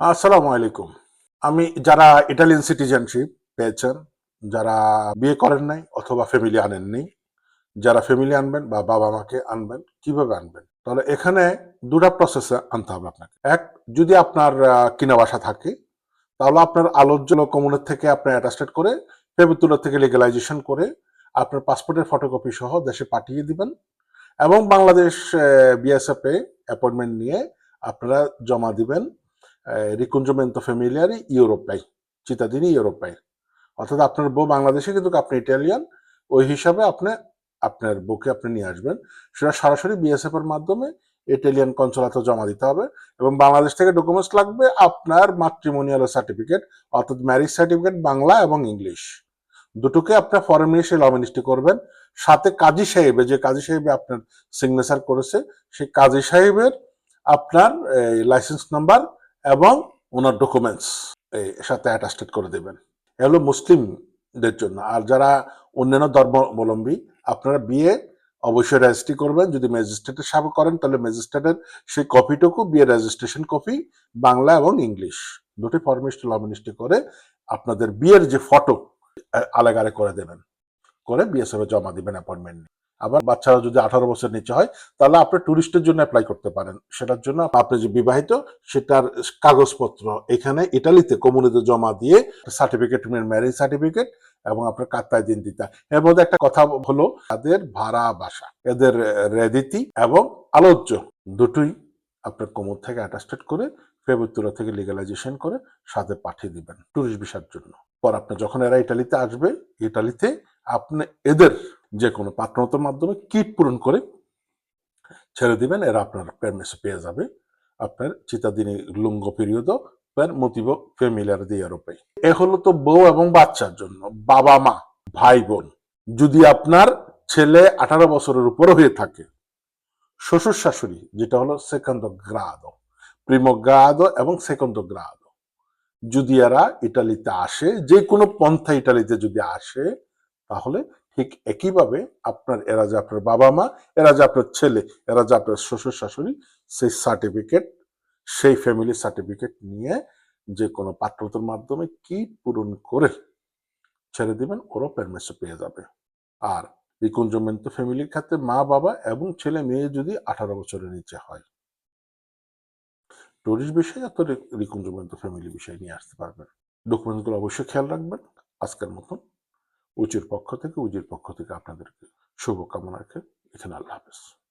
আসসালামু আলাইকুম আমি যারা ইটালিয়ান সিটিজেনশিপ পেয়েছেন, যারা বিয়ে করেন নাই অথবা ফ্যামিলি আনেননি, যারা ফ্যামিলি আনবেন বা বাবা মাকে আনবেন, কীভাবে আনবেন? তাহলে এখানে দুটা প্রসেসে আনতে হবে আপনাকে। এক, যদি আপনার কিনা বাসা থাকে, তাহলে আপনার আলোচ্য কমনের থেকে আপনি অ্যাটাস্টেড করে ফেবুতুলা থেকে লিগালাইজেশন করে আপনার পাসপোর্টের ফটোকপি সহ দেশে পাঠিয়ে দিবেন এবং বাংলাদেশ বিএসএফ অ্যাপয়েন্টমেন্ট নিয়ে আপনারা জমা দিবেন eh, ricongiumento familiare ইউরোপাই চিতাদিনী ইউরোপাই অর্থাৎ আপনার বউ বাংলাদেশে কিন্তু আপনি ইটালিয়ান ওই হিসাবে আপনি আপনার বউকে আপনি নিয়ে আসবেন। সেটা সরাসরি বিএসএফ এর মাধ্যমে ইটালিয়ান কনসুলাতে জমা দিতে হবে এবং বাংলাদেশ থেকে ডকুমেন্টস লাগবে আপনার মাতৃমোনিয়াল সার্টিফিকেট অর্থাৎ ম্যারিজ সার্টিফিকেট বাংলা এবং ইংলিশ। দুটোকে আপনার ফরেন মিনিস্ট্রি ল মিনিস্ট্রি করবেন। সাথে কাজী সাহেবে যে কাজী সাহেবে আপনার সিগনেচার করেছে সেই কাজী সাহেবের আপনার লাইসেন্স নাম্বার এবং ওনার ডকুমেন্টস এই সাথে অ্যাটাস্টেড করে দেবেন। এগুলো মুসলিমদের জন্য। আর যারা অন্যান্য ধর্মাবলম্বী, আপনারা বিয়ে অবশ্যই রেজিস্ট্রি করবেন। যদি ম্যাজিস্ট্রেটের সাথে করেন, তাহলে ম্যাজিস্ট্রেটের সেই কপিটুকু বিয়ে রেজিস্ট্রেশন কপি বাংলা এবং ইংলিশ। দুটি ফরমিস্ট ল করে আপনাদের বিয়ের যে ফটো আলাগারে করে দেবেন। করে বিএসএফ জমা দিবেন অ্যাপয়েন্টমেন্ট আবার বাচ্চারা যদি আঠারো বছর নিচে হয়, তাহলে আপনি ট্যুরিস্টের জন্য অ্যাপ্লাই করতে পারেন। সেটার জন্য আপনি যে বিবাহিত, সেটার কাগজপত্র এখানে ইটালিতে কমিউনিতে জমা দিয়ে সার্টিফিকেট ম্যারেজ সার্টিফিকেট এবং আপনার কাত্তায় দিন দিতা এর মধ্যে একটা কথা হলো, তাদের ভাড়া, বাসা, এদের রেদিতি এবং আলোচ্য দুটোই আপনার কোমর থেকে অ্যাটাস্টেড করে ফেবুত্তরা থেকে লিগালাইজেশন করে সাথে পাঠিয়ে দিবেন ট্যুরিস্ট ভিসার জন্য। পর আপনি যখন এরা ইটালিতে আসবে, ইটালিতে আপনি এদের যে কোনো পাত্রতার মাধ্যমে কিট পূরণ করে ছেড়ে দিবেন, এরা আপনার পেরমেসে পেয়ে যাবে। আপনার চিতাদিনী লুঙ্গ পিরিয়ড পের মোটিভ ফ্যামিলিয়ার দিয়ে রূপে এ হলো তো বউ এবং বাচ্চার জন্য। বাবা মা, ভাই বোন, যদি আপনার ছেলে আঠারো বছরের উপরে হয়ে থাকে, শ্বশুর শাশুড়ি, যেটা হলো সেকেন্ড গ্রাদ প্রিমো গ্রাদ এবং সেকেন্ড গ্রাদ যদি এরা ইটালিতে আসে যে কোনো পন্থা ইটালিতে যদি আসে, তাহলে ঠিক একইভাবে আপনার এরা যে আপনার বাবা মা এরা যে আপনার ছেলে, এরা যে আপনার শ্বশুর শাশুড়ি সেই সার্টিফিকেট সেই ফ্যামিলি সার্টিফিকেট নিয়ে যে কোনো পাত্রতার মাধ্যমে কি পূরণ করে ছেড়ে দিবেন, ওরও পারমিশন পেয়ে যাবে। আর রিকনজমেন্ট ফ্যামিলির ক্ষেত্রে মা, বাবা এবং ছেলে মেয়ে যদি আঠারো বছরের নিচে হয় টুরিস্ট বিষয়ে এত রিকনজমেন্ট ফ্যামিলি বিষয় নিয়ে আসতে পারবেন। ডকুমেন্টগুলো অবশ্যই খেয়াল রাখবেন। আজকের মতন উচির পক্ষ থেকে উজির পক্ষ থেকে আপনাদেরকে শুভকামনা রেখে এখানে আল্লাহ হাফেজ।